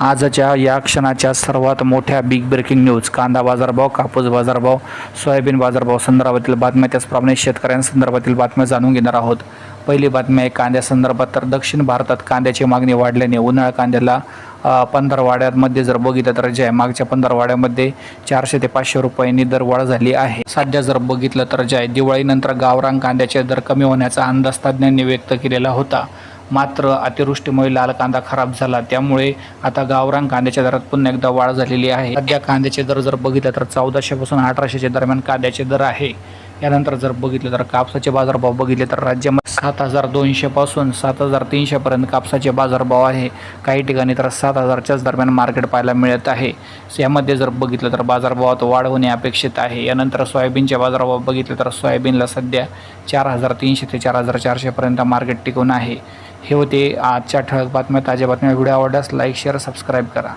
आजच्या या क्षणाच्या सर्वात मोठ्या बिग ब्रेकिंग न्यूज कांदा बाजारभाव कापूस बाजारभाव सोयाबीन बाजारभाव संदर्भातील बातम्या त्याचप्रमाणे शेतकऱ्यांसंदर्भातील बातम्या जाणून घेणार आहोत. पहिली बातमी आहे कांद्यासंदर्भात तर दक्षिण भारतात कांद्याची मागणी वाढल्याने उन्हाळा कांद्याला पंधरवाड्यामध्ये जर बघितलं तर जे आहे मागच्या पंधरवाड्यामध्ये चारशे ते पाचशे रुपयांनी दरवाढ झाली आहे. सध्या जर बघितलं तर जे आहे दिवाळीनंतर गावरान कांद्याचे दर कमी होण्याचा अंदाज तज्ज्ञांनी व्यक्त केलेला होता. मात्र अतिवृष्टीमुळे लाल कांदा खराब झाला. त्यामुळे आता गावरान कांद्याच्या दरात पुन्हा एकदा वाढ झालेली आहे. सध्या कांद्याचे दर जर बघितलं तर चौदाशेपासून अठराशेच्या दरम्यान कांद्याचे दर आहे. यानंतर जर बघितलं तर कापसाचे बाजारभाव बघितले तर राज्यामध्ये सात हजार दोनशेपासून सात हजार तीनशेपर्यंत कापसाचे बाजारभाव आहे. काही ठिकाणी तर सात हजारच्याच दरम्यान मार्केट पाहायला मिळत आहे. यामध्ये जर बघितलं तर बाजारभावात वाढ होणे अपेक्षित आहे. यानंतर सोयाबीनचे बाजारभाव बघितले तर सोयाबीनला सध्या चार हजार तीनशे ते चार हजार चारशेपर्यंत मार्केट टिकून आहे. हे होते आजच्या ठळक बातम्या ताज्या बातम्या. व्हिडिओ आवडल्यास लाईक शेअर सबस्क्राईब करा.